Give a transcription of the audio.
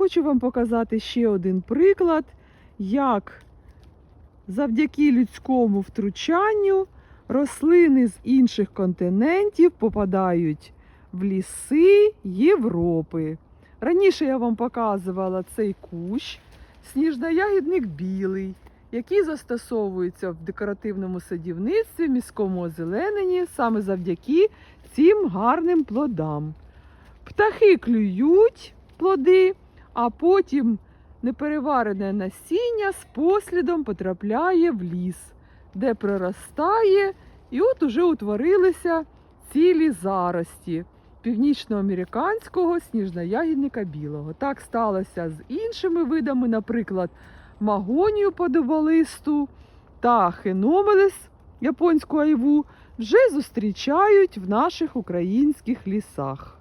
Хочу вам показати ще один приклад, як завдяки людському втручанню рослини з інших континентів попадають в ліси Європи. Раніше я вам показувала цей кущ, сніжноягідник білий, який застосовується в декоративному садівництві, міському озелененні саме завдяки цим гарним плодам. Птахи клюють плоди, а потім непереварене насіння з послідом потрапляє в ліс, де проростає, і от уже утворилися цілі зарості північноамериканського сніжноягідника білого. Так сталося з іншими видами, наприклад, магонію подоволисту та хеномелес японську айву вже зустрічають в наших українських лісах.